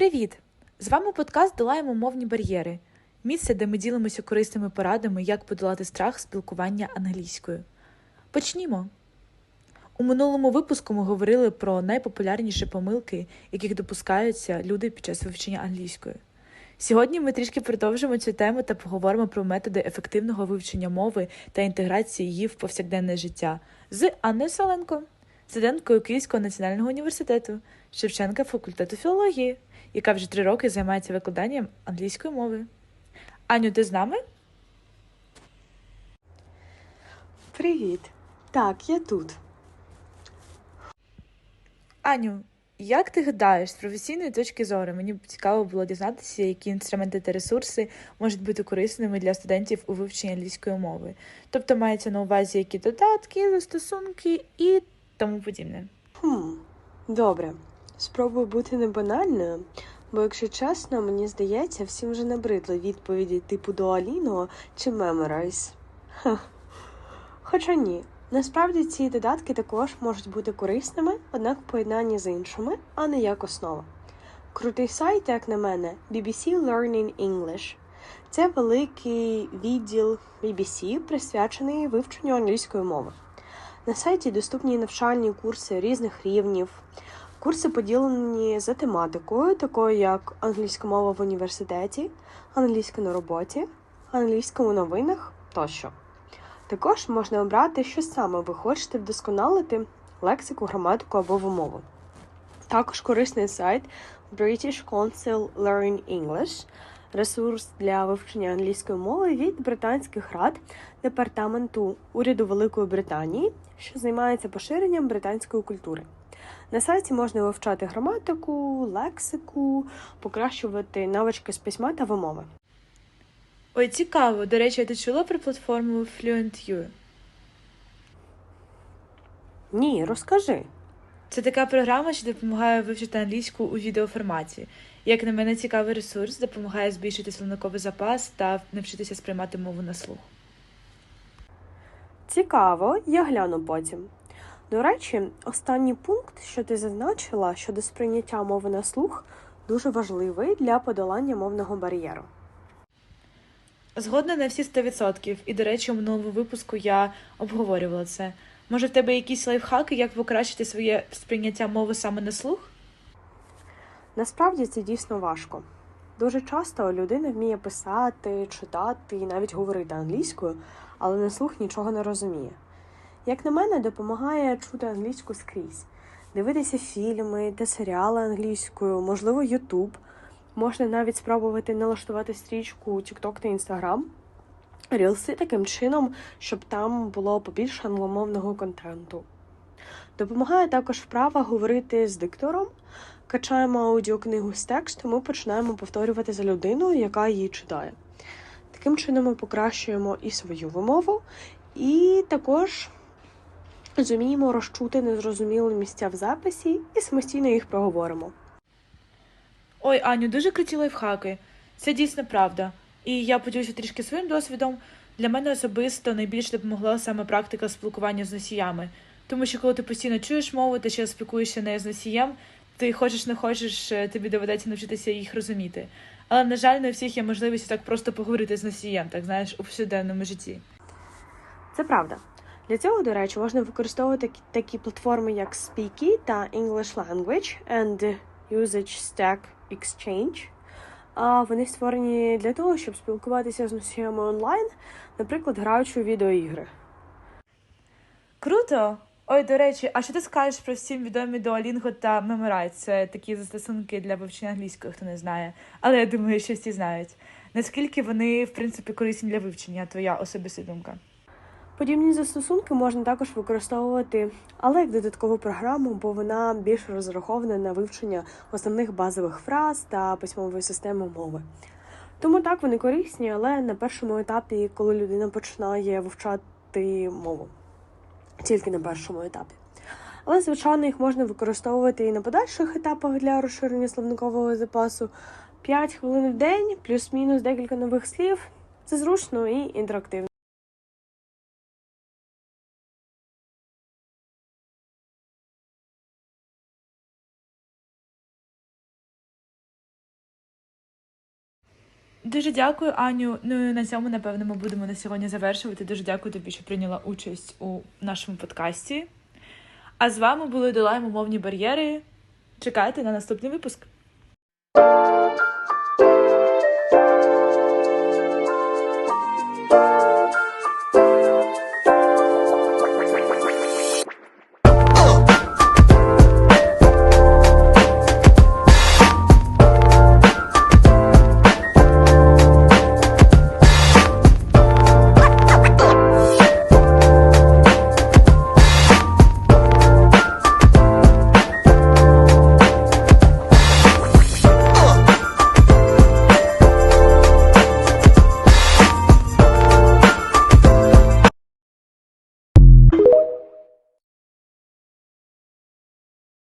Привіт! З вами подкаст Долаємо мовні бар'єри. Місце, де ми ділимося корисними порадами, як подолати страх спілкування англійською. Почнімо. У минулому випуску ми говорили про найпопулярніші помилки, яких допускаються люди під час вивчення англійської. Сьогодні ми трішки продовжимо цю тему та поговоримо про методи ефективного вивчення мови та інтеграції її в повсякденне життя з Анною Соленко, студенткою Київського національного університету, Шевченка факультету філології, яка вже три роки займається викладанням англійської мови. Аню, ти з нами? Привіт. Так, я тут. Аню, як ти гадаєш з професійної точки зору? Мені б цікаво було дізнатися, які інструменти та ресурси можуть бути корисними для студентів у вивченні англійської мови. Тобто мається на увазі які додатки, застосунки і тому подібне. Хм, добре. Спробую бути не банальною, бо, якщо чесно, мені здається, всім вже набридли відповіді типу Duolingo чи. Ха. Хоча ні. Насправді ці додатки також можуть бути корисними, однак в поєднанні з іншими, а не як основа. Крутий сайт, як на мене, BBC Learning English. Це великий відділ BBC, присвячений вивченню англійської мови. На сайті доступні навчальні курси різних рівнів. Курси поділені за тематикою, такою як англійська мова в університеті, англійська на роботі, англійська у новинах тощо. Також можна обрати, що саме ви хочете вдосконалити лексику, граматику або вимову. Також корисний сайт British Council Learn English, ресурс для вивчення англійської мови від британських рад департаменту уряду Великої Британії, що займається поширенням британської культури. На сайті можна вивчати граматику, лексику, покращувати навички з письма та вимови. Ой, цікаво. До речі, ти чула про платформу FluentU? Ні, розкажи. Це така програма, що допомагає вивчити англійську у відеоформаті. Як на мене, цікавий ресурс, допомагає збільшити словниковий запас та навчитися сприймати мову на слух. Цікаво, я гляну потім. До речі, останній пункт, що ти зазначила щодо сприйняття мови на слух, дуже важливий для подолання мовного бар'єру. Згодна на всі 100%. І, до речі, у минулому випуску я обговорювала це. Може, в тебе якісь лайфхаки, як покращити своє сприйняття мови саме на слух? Насправді це дійсно важко. Дуже часто людина вміє писати, читати і навіть говорити англійською, але на слух нічого не розуміє. Як на мене, допомагає чути англійську скрізь, дивитися фільми та серіали англійською, можливо, Ютуб. Можна навіть спробувати налаштувати стрічку TikTok та Instagram, рілси таким чином, щоб там було побільше англомовного контенту. Допомагає також вправа говорити з диктором. Качаємо аудіокнигу з тексту, ми починаємо повторювати за людиною, яка її читає. Таким чином ми покращуємо і свою вимову, і також зуміємо розчути незрозумілі місця в записі і самостійно їх проговоримо. Ой, Аню, дуже круті лайфхаки. Це дійсно правда. І я поділюся трішки своїм досвідом. Для мене особисто найбільше допомогла саме практика спілкування з носіями. Тому що коли ти постійно чуєш мову, ти ще спілкуєшся нею з носієм, ти хочеш не хочеш, е, тобі доведеться навчитися їх розуміти. Але, на жаль, не у всіх є можливість так просто поговорити з носієм, так знаєш, у повсякденному житті. Це правда. Для цього, до речі, можна використовувати такі- платформи, як Speaky та English Language and Usage Stack Exchange. А вони створені для того, щоб спілкуватися з носіями онлайн, наприклад, граючи у відеоігри. Круто! Ой, до речі, а що ти скажеш про всім відомі Duolingo та Memorize? Це такі застосунки для вивчення англійської, хто не знає. Але я думаю, що всі знають. Наскільки вони, в принципі, корисні для вивчення, твоя особиста думка? Подібні застосунки можна також використовувати, але як додаткову програму, бо вона більш розрахована на вивчення основних базових фраз та письмової системи мови. Тому так вони корисні, але на першому етапі, коли людина починає вивчати мову, тільки на першому етапі. Але, звичайно, їх можна використовувати і на подальших етапах для розширення словникового запасу. 5 хвилин в день, плюс-мінус декілька нових слів. Це зручно і інтерактивно. Дуже дякую, Аню. Ну і на цьому, напевно, ми будемо на сьогодні завершувати. Дуже дякую тобі, що прийняла участь у нашому подкасті. А з вами були Долаємо мовні бар'єри. Чекайте на наступний випуск.